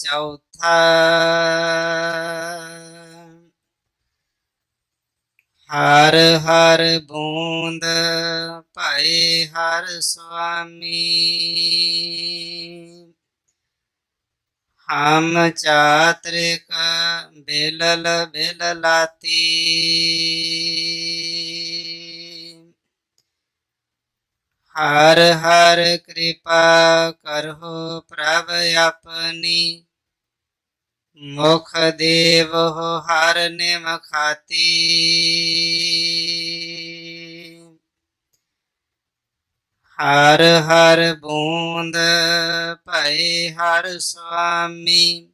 ਚੌਥਾ ਹਰ ਹਰ ਬੂੰਦ ਭਏ ਹਰ ਸੁਆਮੀ ਹਮ ਚਾਤ੍ਰਿਕ ਬਿਲਲ ਬਿਲ ਹਰ ਹਰ ਕਿਰਪਾ ਕਰਹੁ ਪ੍ਰਭ ਆਪਣੀ ਮੁਖ ਦੇਵ ਹਰ ਨਿਮ ਖਾਤੀ ਹਰ ਹਰ ਬੂੰਦ ਭਏ ਹਰ ਸੁਆਮੀ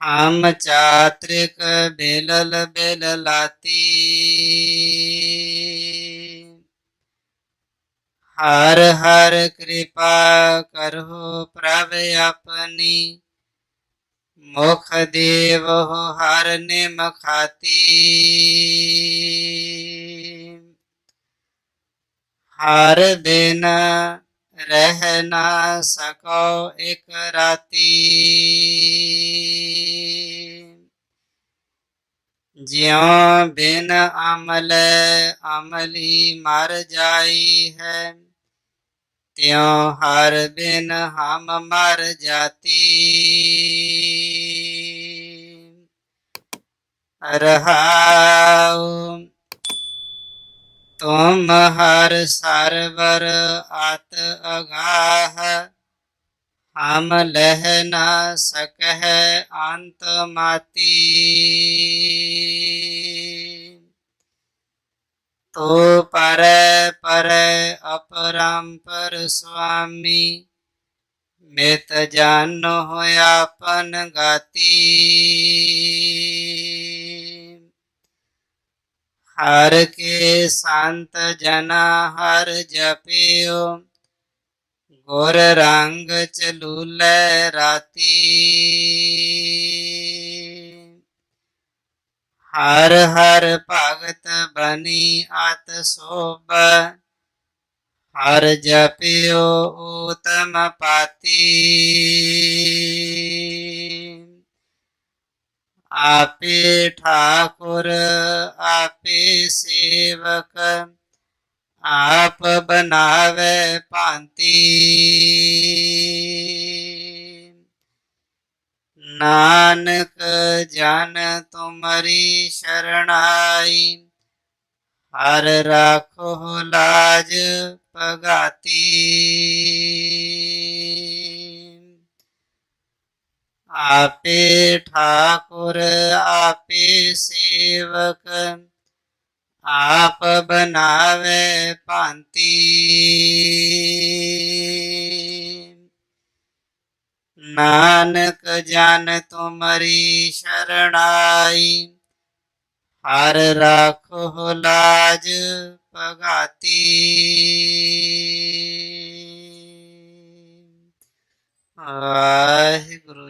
ਹਮ ਚਾਤ੍ਰਿਕ ਬਿਲਲ ਬਿਲ ਲਾਤੀ ਹਰ ਹਰ ਕਿਰਪਾ ਕਰੋ ਪ੍ਰਭ ਆਪਣੀ ਮੁਖ ਦੇਵ ਹੋ ਹਰ ਨਿਮ ਖਾਤੀ ਹਰ ਦਿਨ ਰਹਿ ਨਾ ਸਕੋ ਇਕ ਰਾਤੀ ਜਿਉ ਬਿਨ ਅਮਲ ਅਮਲੀ ਮਰ ਜਾਈ ਹੈ ਤਿਉ ਹਰ ਬਿਨ ਹਮ ਰਹਾਉ ਤੁਮ ਹਰ ਸਰਵਰ ਆਤ ਅਗਾਹ। ਹਮ ਲਹਿ ਨਾ ਸਕਹਿ ਅੰਤ ਮਾਤੀ। ਤੋ ਪਰ ਪਰ ਅਪਰੰਪਰ ਸੁਆਮੀ, ਮਿਤ ਜਾਨੋ ਆਪਨ ਗਾਤੀ। ਹਰ ਕੇ ਸੰਤ ਜਨਾ ਹਰ ਜਪਿਓ। ਗੁਰ ਰੰਗ ਚਲੂਲੇ ਰਾਤੀ। ਹਰ ਹਰ ਭਗਤ ਬਣੀ ਅਤ ਸੋਭ। ਹਰ ਜਪਿਓ ਊਤਮ ਪਾਤੀ। ਆਪੇ ਠਾਕੁਰ, ਆਪੇ ਸੇਵਕ, ਆਪ ਬਨਾਵੇ ਭਾਂਤੀ। ਨਾਨਕ ਜਨ ਤੁਮਰੀ ਸ਼ਰਣਾਈ, ਹਰ ਰਾਖੋ ਲਾਜ ਪਗਾਤੀ ਆਪੇ ਠਾਕੁਰ, ਆਪੇ ਸੇਵਕ। ਆਪ ਬਨਾਵੇ ਭਾਂਤੀ। ਨਾਨਕ ਜਨ ਤੁਮਰੀ ਸ਼ਰਣਾਈ। ਹਰ ਰਾਖੋ ਲਾਜ ਪਗਾਤੀ